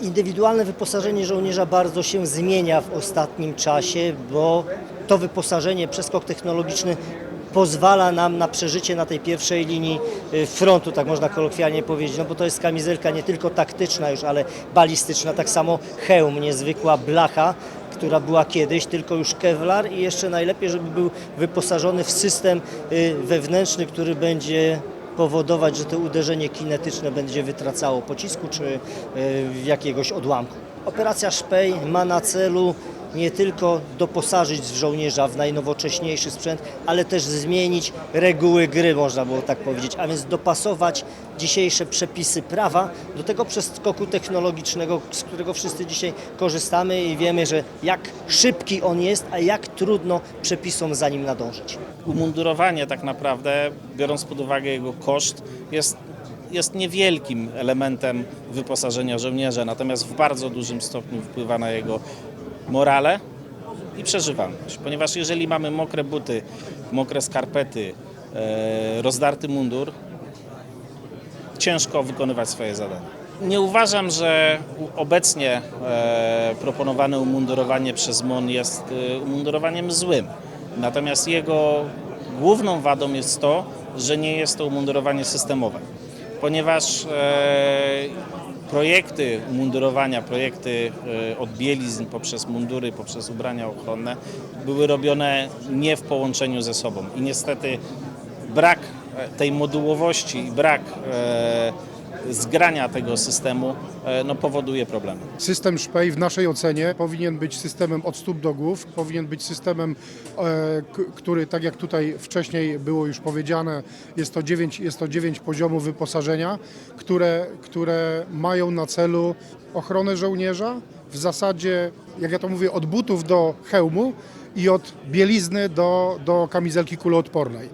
Indywidualne wyposażenie żołnierza bardzo się zmienia w ostatnim czasie, bo to wyposażenie, przeskok technologiczny pozwala nam na przeżycie na tej pierwszej linii y, frontu, tak można kolokwialnie powiedzieć, no bo to jest kamizelka nie tylko taktyczna już, ale balistyczna, tak samo hełm, niezwykła blacha, która była kiedyś, tylko już kevlar i jeszcze najlepiej, żeby był wyposażony w system y, wewnętrzny, który będzie powodować, że to uderzenie kinetyczne będzie wytracało pocisku czy y, jakiegoś odłamku. Operacja Szpej ma na celu nie tylko doposażyć żołnierza w najnowocześniejszy sprzęt, ale też zmienić reguły gry, można było tak powiedzieć, a więc dopasować dzisiejsze przepisy prawa do tego przeskoku technologicznego, z którego wszyscy dzisiaj korzystamy i wiemy, że jak szybki on jest, a jak trudno przepisom za nim nadążyć. Umundurowanie tak naprawdę, biorąc pod uwagę jego koszt, jest, jest niewielkim elementem wyposażenia żołnierza, natomiast w bardzo dużym stopniu wpływa na jego morale i przeżywalność. Ponieważ jeżeli mamy mokre buty, mokre skarpety, e, rozdarty mundur, ciężko wykonywać swoje zadania. Nie uważam, że obecnie e, proponowane umundurowanie przez MON jest e, umundurowaniem złym. Natomiast jego główną wadą jest to, że nie jest to umundurowanie systemowe. Ponieważ projekty umundurowania, projekty e, od bielizn poprzez mundury, poprzez ubrania ochronne były robione nie w połączeniu ze sobą. I niestety brak e, tej modułowości i brak e, zgrania tego systemu e, no, powoduje problemy. System Szpej w naszej ocenie powinien być systemem od stóp do głów, powinien być systemem, e, który tak jak tutaj wcześniej było już powiedziane, jest to 9, jest to 9 poziomów wyposażenia, które, które mają na celu ochronę żołnierza, w zasadzie, jak ja to mówię, od butów do hełmu i od bielizny do, do kamizelki kuloodpornej.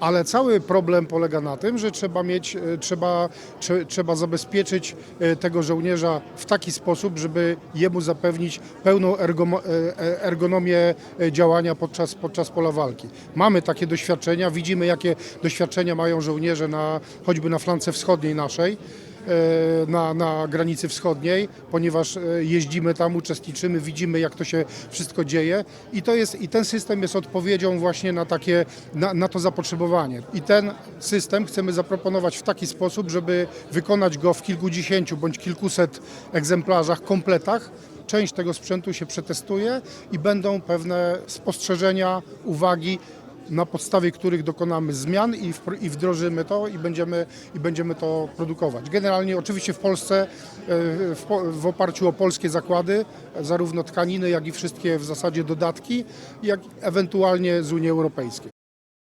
Ale cały problem polega na tym, że trzeba mieć, e, trzeba, trze- trzeba zabezpieczyć e, tego żołnierza w taki sposób, żeby jemu zapewnić pełną e, ergonomię działania podczas, podczas pola walki. Mamy takie doświadczenia, widzimy jakie doświadczenia mają żołnierze na, choćby na flance wschodniej naszej na, na granicy wschodniej, ponieważ e, jeździmy tam, uczestniczymy, widzimy jak to się wszystko dzieje i to jest i ten system jest odpowiedzią właśnie na takie na, na to zapotrzebowanie. I ten system chcemy zaproponować w taki sposób, żeby wykonać go w kilkudziesięciu bądź kilkuset egzemplarzach, kompletach. Część tego sprzętu się przetestuje i będą pewne spostrzeżenia, uwagi na podstawie których dokonamy zmian i, wpr- i wdrożymy to i będziemy, i będziemy to produkować. Generalnie oczywiście w Polsce e, w, w oparciu o polskie zakłady, zarówno tkaniny, jak i wszystkie w zasadzie dodatki, jak ewentualnie z Unii Europejskiej.